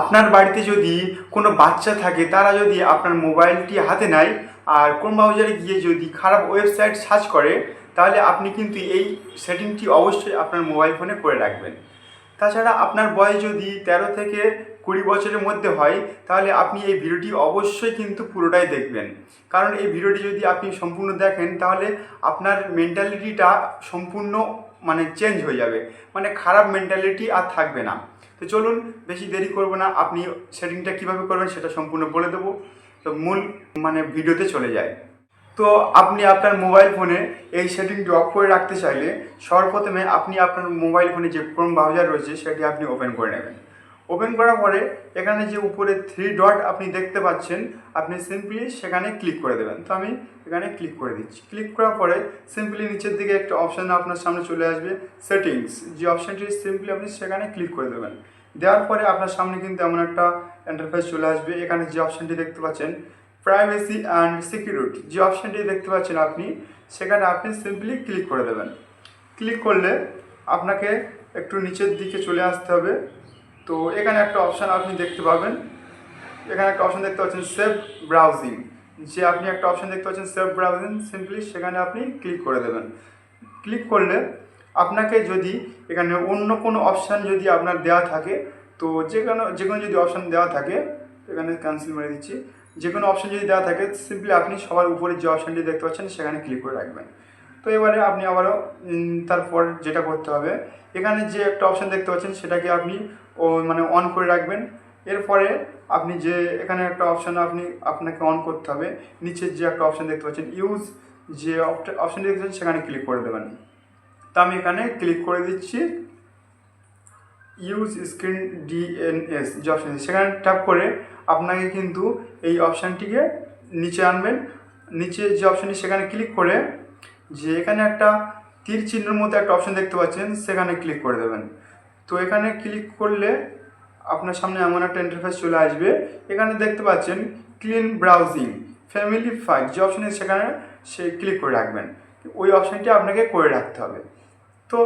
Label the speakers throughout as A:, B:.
A: আপনার বাড়িতে যদি কোনো বাচ্চা থাকে, তারা যদি আপনার মোবাইলটি হাতে নেয় আর কোন ব্রাউজারে গিয়ে যদি খারাপ ওয়েবসাইট সার্চ করে, তাহলে আপনি কিন্তু এই সেটিংটি অবশ্যই আপনার মোবাইল ফোনে করে রাখবেন। তাছাড়া আপনার বয়স যদি তেরো থেকে কুড়ি বছরের মধ্যে হয়, তাহলে আপনি এই ভিডিওটি অবশ্যই কিন্তু পুরোটাই দেখবেন। কারণ এই ভিডিওটি যদি আপনি সম্পূর্ণ দেখেন, তাহলে আপনার মেন্টালিটিটা সম্পূর্ণ মানে চেঞ্জ হয়ে যাবে। মানে খারাপ মেন্টালিটি আর থাকবে না। তো চলুন, বেশি দেরি করব না। আপনি সেটিংটা কীভাবে করবেন সেটা সম্পূর্ণ বলে দেবো। তো মূল মানে ভিডিওতে চলে যায় তো আপনি আপনার মোবাইল ফোনে এই সেটিংটি অফ করে রাখতে চাইলে সর্বপ্রথমে আপনি আপনার মোবাইল ফোনে যে ক্রোম ব্রাউজার রয়েছে, সেটি আপনি ওপেন করে নেবেন। ওপেন করার পরে এখানে যে উপরে থ্রি ডট আপনি দেখতে পাচ্ছেন, আপনি সিম্পলি সেখানে ক্লিক করে দেবেন। তো আমি এখানে ক্লিক করে দিচ্ছি। ক্লিক করার পরে সিম্পলি নিচের দিকে একটা অপশান আপনার সামনে চলে আসবে সেটিংস যে অপশানটি সিম্পলি আপনি সেখানে ক্লিক করে দেবেন। দেওয়ার পরে আপনার সামনে কিন্তু এমন একটা ইন্টারফেস চলে আসবে। এখানে যে অপশানটি দেখতে পাচ্ছেন প্রাইভেসি অ্যান্ড সিকিউরিটি যে অপশানটি দেখতে পাচ্ছেন আপনি, সেখানে আপনি সিম্পলি ক্লিক করে দেবেন। ক্লিক করলে আপনাকে একটু নিচের দিকে চলে আসতে হবে। তো এখানে একটা অপশান আপনি দেখতে পাবেন। এখানে একটা অপশান দেখতে পাচ্ছেন সেভ ব্রাউজিং যে আপনি একটা অপশান দেখতে পাচ্ছেন সেভ ব্রাউজিং সিম্পলি সেখানে আপনি ক্লিক করে দেবেন। ক্লিক করলে আপনাকে যদি এখানে অন্য কোনো অপশান যদি আপনার দেওয়া থাকে, তো যে কোনো যে কোনো যদি অপশান দেওয়া থাকে, এখানে ক্যান্সেল মেরে দিচ্ছি। যে কোনো অপশান যদি দেওয়া থাকে সিম্পলি আপনি সবার উপরে যে অপশানটি দেখতে পাচ্ছেন সেখানে ক্লিক করে রাখবেন। তো এবারে আপনি আবারও তারপর যেটা করতে হবে, এখানে যে একটা অপশান দেখতে পাচ্ছেন সেটাকে আপনি ও মানে অন করে রাখবেন। এরপরে আপনি যে এখানে একটা অপশান আপনি, আপনাকে অন করতে হবে। নিচের যে একটা অপশান দেখতে পাচ্ছেন ইউজ যে অপশানটি দেখতে পাচ্ছেন, সেখানে ক্লিক করে দেবেন। তো আমি এখানে ক্লিক করে দিচ্ছি ইউজ স্ক্রিন ডিএনএস যে অপশান সেখানে ট্যাপ করে আপনাকে কিন্তু এই অপশানটিকে নিচে আনবেন। নিচে যে অপশানটি সেখানে ক্লিক করে যে এখানে একটা তীর চিহ্নের মতো একটা অপশান দেখতে পাচ্ছেন, সেখানে ক্লিক করে দেবেন। তো এখানে ক্লিক করলে আপনার সামনে এমন একটা ইন্টারফেস চলে আসবে। এখানে দেখতে পাচ্ছেন ক্লিন ব্রাউজিং ফ্যামিলি ফাইল যে অপশানে সেখানে সে ক্লিক করে রাখবেন। ওই অপশানটি আপনাকে করে রাখতে হবে। তো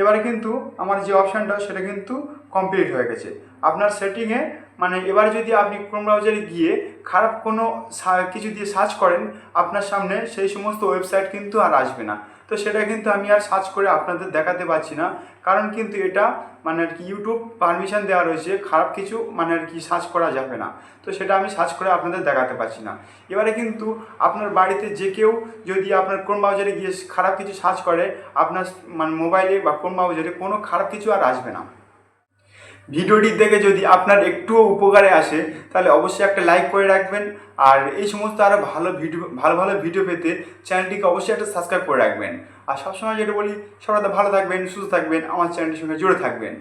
A: এবারে কিন্তু আমার যে অপশানটা সেটা কিন্তু কমপ্লিট হয়ে গেছে। আপনার সেটিংয়ে মানে এবার যদি আপনি ক্রোম ব্রাউজারে গিয়ে খারাপ কোনো কিছু দিয়ে সার্চ করেন, আপনার সামনে সেই সমস্ত ওয়েবসাইট কিন্তু আর আসবে না। তো সেটা কিন্তু আমি আর সার্চ করে আপনাদের দেখাতে পারছি না। কারণ কিন্তু এটা মানে আর কি ইউটিউব পারমিশন দেওয়া রয়েছে, খারাপ কিছু মানে আর কি সার্চ করা যাবে না। তো সেটা আমি সার্চ করে আপনাদের দেখাতে পারছি না। এবারে কিন্তু আপনার বাড়িতে যে কেউ যদি আপনার কোন ব্রাউজারে গিয়ে খারাপ কিছু সার্চ করে, আপনার মানে মোবাইলে বা কোন ব্রাউজারে কোনো খারাপ কিছু আর আসবে না। ভিডিওটি দেখে যদি আপনার একটুও উপকারে আসে, তাহলে অবশ্যই একটা লাইক করে রাখবেন। আর এই সমস্ত আরও ভালো ভিডিও, ভালো ভালো ভিডিও পেতে চ্যানেলটিকে অবশ্যই একটা সাবস্ক্রাইব করে রাখবেন। আর সবসময় যেটা বলি, সবাই ভালো থাকবেন, সুস্থ থাকবেন, আমার চ্যানেলটির সঙ্গে জুড়ে থাকবেন।